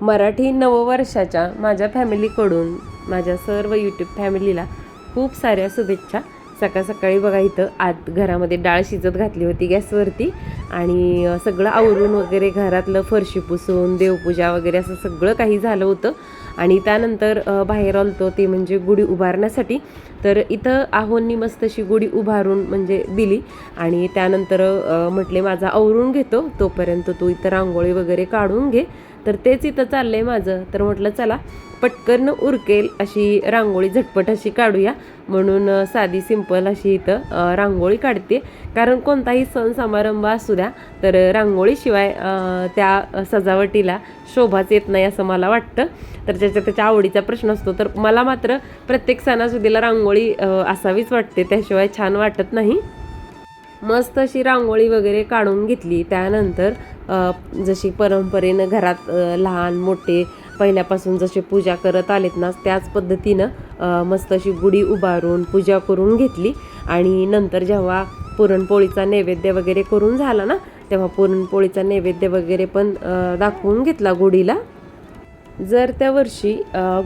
मराठी नववर्षाच्या माझ्या फॅमिलीकडून माझ्या सर्व यूट्यूब फॅमिलीला खूप साऱ्या शुभेच्छा. सकाळ सकाळी बघा इथं आत घरामध्ये डाळ शिजत घातली होती गॅसवरती आणि सगळं आवरून वगैरे घरातलं फरशी पुसून देवपूजा वगैरे असं सगळं काही झालं होतं. आणि त्यानंतर बाहेर आलतो ते म्हणजे गुढी उभारण्यासाठी. तर इथं आहोंनी मस्त अशी गुढी उभारून म्हणजे दिली. आणि त्यानंतर म्हटले माझा आवरून घेतो तोपर्यंत तू इथं रांगोळी वगैरे काढून घे. तर तेच इथं चाललंय माझं. तर म्हटलं चला पटकन उरकेल अशी रांगोळी झटपट अशी काढूया. म्हणून साधी सिंपल अशी इथं रांगोळी काढते. कारण कोणताही सण समारंभ असू द्या तर रांगोळीशिवाय त्या सजावटीला शोभाच येत नाही असं मला वाटतं. तर ज्याच्या त्याच्या आवडीचा प्रश्न असतो. तर मला मात्र प्रत्येक सणासुदीला रांगोळी रांगोळी असावीच वाटते. त्याशिवाय छान वाटत नाही. मस्त अशी रांगोळी वगैरे काढून घेतली. त्यानंतर जशी परंपरेनं घरात लहान मोठे पहिल्यापासून जसे पूजा करत आलेत ना त्याच पद्धतीनं मस्त अशी गुढी उभारून पूजा करून घेतली. आणि नंतर जेव्हा पुरणपोळीचा नैवेद्य वगैरे करून झाला ना तेव्हा पुरणपोळीचा नैवेद्य वगैरे पण दाखवून घेतला गुढीला. जर त्या वर्षी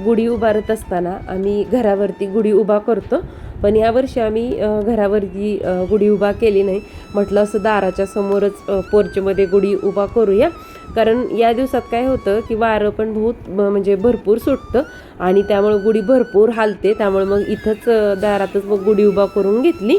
गुढी उभारत असताना आम्ही घरावरती गुढी उभा करतो पण यावर्षी आम्ही घरावरती गुढी उभा केली नाही. म्हटलं असं दाराच्या समोरच पोर्चमध्ये गुढी उभा करूया. कारण या दिवसात काय होतं की वारं पण बहुत म्हणजे भरपूर सुटतं आणि त्यामुळं गुढी भरपूर हालते. त्यामुळे मग इथंच दारातच मग गुढी उभा करून घेतली.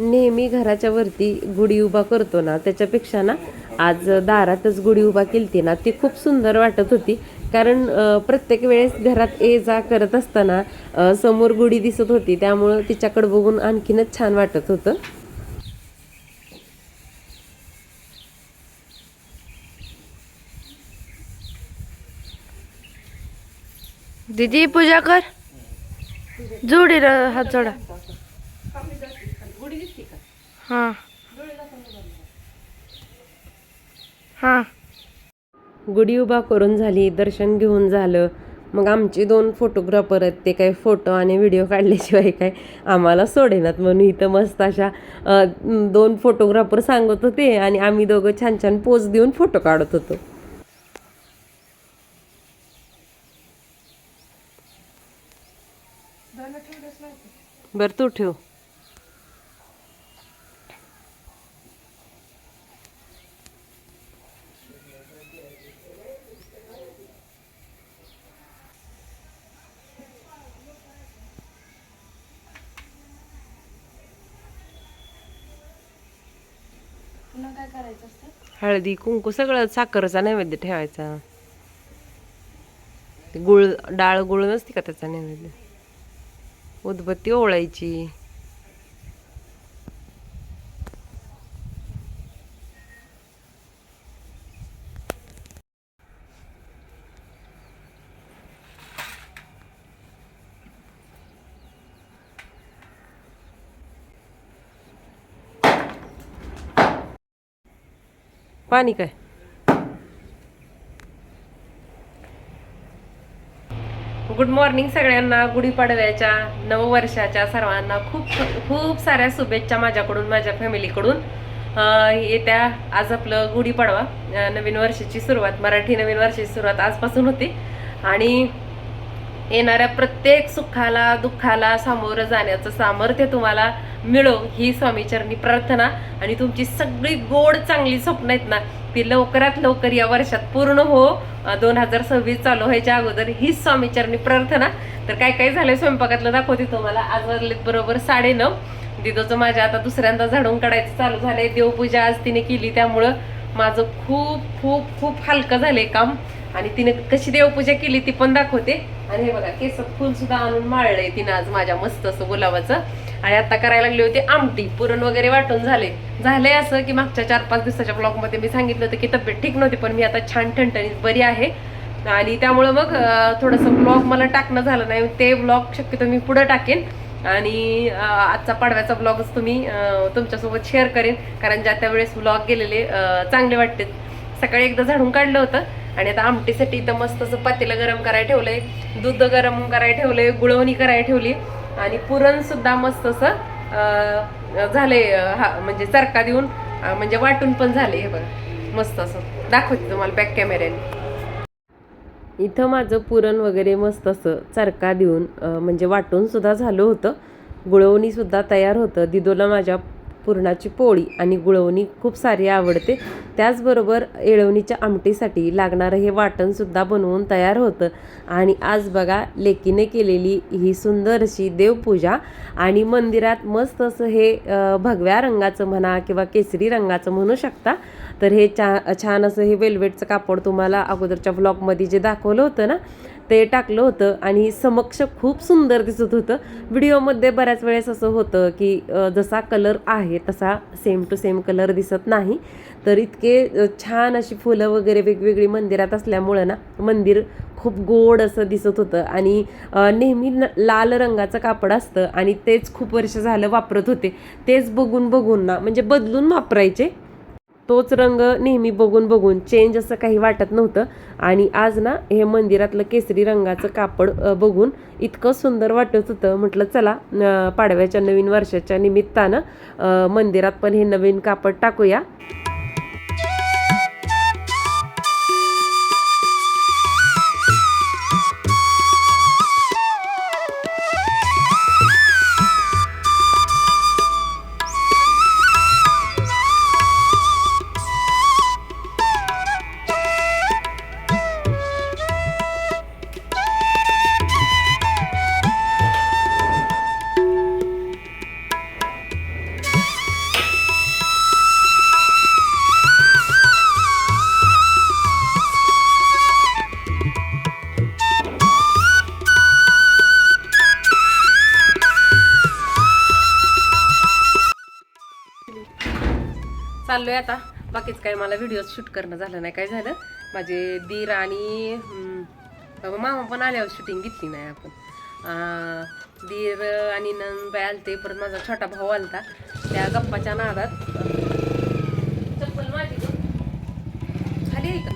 नेहमी घराच्या वरती गुढी उभा करतो ना त्याच्यापेक्षा ना आज दारातच गुढी उभा केली ना ती खूप सुंदर वाटत होती. कारण प्रत्येक वेळेस घरात ये जा करत असताना समोर गुढी दिसत होती त्यामुळं तिच्याकडे बघून आणखीनच छान वाटत होतं. दीदी पूजा कर. जोडी र हात जोडा. हा. हा. गुढी उभा करून झाली दर्शन घेऊन झालं. मग आमचे दोन फोटोग्राफर आहेत ते काही फोटो आणि व्हिडिओ काढल्याशिवाय काय आम्हाला सोडेनात म्हणून इथं मस्त अशा दोन फोटोग्राफर सांगत होते आणि आम्ही दोघं छान छान पोज देऊन फोटो काढत होतो. बरं तू ठेव. हळदी कुंकू सगळं साखरचा नैवेद्य ठेवायचा. गुळ डाळ गुळ नसते का त्याचा नैवेद्य? उदबत्ती ओळायची पाणी काय? गुड मॉर्निंग सगळ्यांना गुढीपाडव्याच्या नववर्षाच्या सर्वांना खूप खूप साऱ्या शुभेच्छा माझ्याकडून माझ्या फॅमिलीकडून. येत्या आज आपलं गुढीपाडवा नवीन वर्षाची सुरुवात मराठी नवीन वर्षाची सुरुवात आजपासून होती. आणि येणाऱ्या प्रत्येक सुखाला दुःखाला सामोरं जाण्याचं सामर्थ्य तुम्हाला मिळो ही स्वामीचरणी प्रार्थना. आणि तुमची सगळी गोड चांगली स्वप्न आहेत ना ती लवकरात लवकर या वर्षात पूर्ण हो. दोन हजार सव्वीस चालू व्हायच्या अगोदर हीच स्वामीचरणी प्रार्थना. तर काय काय झालंय स्वयंपाकातलं दाखवते तुम्हाला. आज वाजलेत बरोबर साडे नऊ दिदोचं माझ्या आता दुसऱ्यांदा झाडून काढायचं चालू झालंय. देवपूजा आज तिने केली त्यामुळं माझं खूप खूप खूप हलकं झालंय काम. आणि तिने कशी देवपूजा केली ती पण दाखवते. आणि हे बघा केस फुल सुद्धा आणून माळलंय तिनं आज माझ्या मस्त असं गुलाबाचं. आणि आता करायला लागली होती आमटी. पुरण वगैरे वाटून झाले. झालंय असं की मागच्या चार पाच दिवसाच्या ब्लॉगमध्ये मी सांगितलं होतं की तब्येत ठीक नव्हती पण मी आता छान ठणठणीत बरी आहे. आणि त्यामुळं मग थोडंसं ब्लॉग मला टाकणं झालं नाही. ते ब्लॉग शक्यतो मी पुढं टाकेन. आणि आजचा पाडव्याचा ब्लॉगच तुम्ही तुमच्यासोबत शेअर करेन. कारण ज्या त्या वेळेस ब्लॉग गेलेले चांगले वाटते सकाळी एकदा झाडून काढलं होतं. आणि आता आमटीसाठी इथं मस्त असं पातेलं गरम करायला ठेवलंय दूध गरम करायला ठेवलंय गुळवणी करायला ठेवली. आणि पुरण सुद्धा मस्त असं झालंय हा म्हणजे चरका देऊन म्हणजे वाटून पण झाले हे बघा. मस्त असं. दाखवते तुम्हाला बॅक कॅमेऱ्याने इथं माझं पुरण वगैरे मस्त असं चरका देऊन म्हणजे वाटून सुद्धा झालं होतं. गुळवणी सुद्धा तयार होतं. दिदोला माझ्या पुरणाची पोळी आणि गुळवणी खूप सारी आवडते. त्याचबरोबर येळवणीच्या आमटीसाठी लागणारं हे वाटणसुद्धा बनवून तयार होतं. आणि आज बघा लेकीने केलेली ही सुंदर अशी देवपूजा आणि मंदिरात मस्त असं हे भगव्या रंगाचं म्हणा किंवा केसरी रंगाचं म्हणू शकता. तर हे छा छान असं हे वेल्वेटचं कापड तुम्हाला अगोदरच्या ब्लॉगमध्ये जे दाखवलं होतं ना ते टाकलं होतं आणि समक्ष खूप सुंदर दिसत होतं. व्हिडिओमध्ये बऱ्याच वेळेस असं होतं की जसा कलर आहे तसा सेम टू सेम कलर दिसत नाही. तर इतके छान अशी फुलं वगैरे वेगवेगळी मंदिरात असल्यामुळं ना मंदिर खूप गोड असं दिसत होतं. आणि नेहमी न लाल रंगाचं कापड असतं आणि तेच खूप वर्ष झालं वापरत होते. तेच बघून बघून ना म्हणजे बदलून वापरायचे. तोच रंग नेहमी बघून बघून चेंज असं काही वाटत नव्हतं. आणि आज ना हे मंदिरातलं केसरी रंगाचं कापड बघून इतकं सुंदर वाटत होतं. म्हटलं चला पाडव्याच्या नवीन वर्षाच्या निमित्तानं मंदिरात पण हे नवीन कापड टाकूया. चाललोय आता. बाकीच काय मला व्हिडिओ शूट करणं झालं नाही काय झालं? माझे दीर आणि मामा पण आल्यावर शूटिंग घेतली नाही आपण. दीर आणि नंदबाई आलते परत माझा छोटा भाऊ आलता. त्या गप्पाच्या नादात. चप्पल माझी खाली आहे का?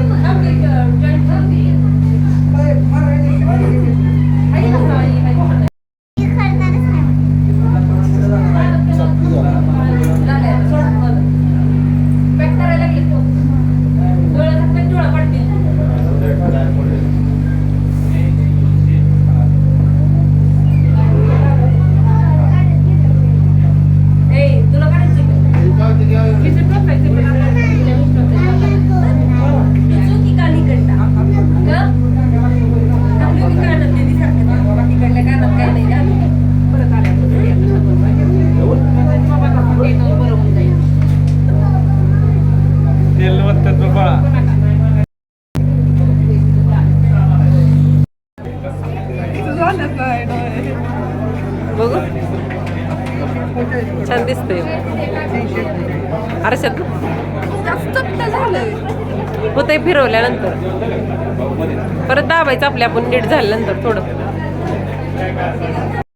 आरशात होतंय फिरवल्यानंतर. परत दाबायचं आपल्या आपण नीट झाल्यानंतर थोडं.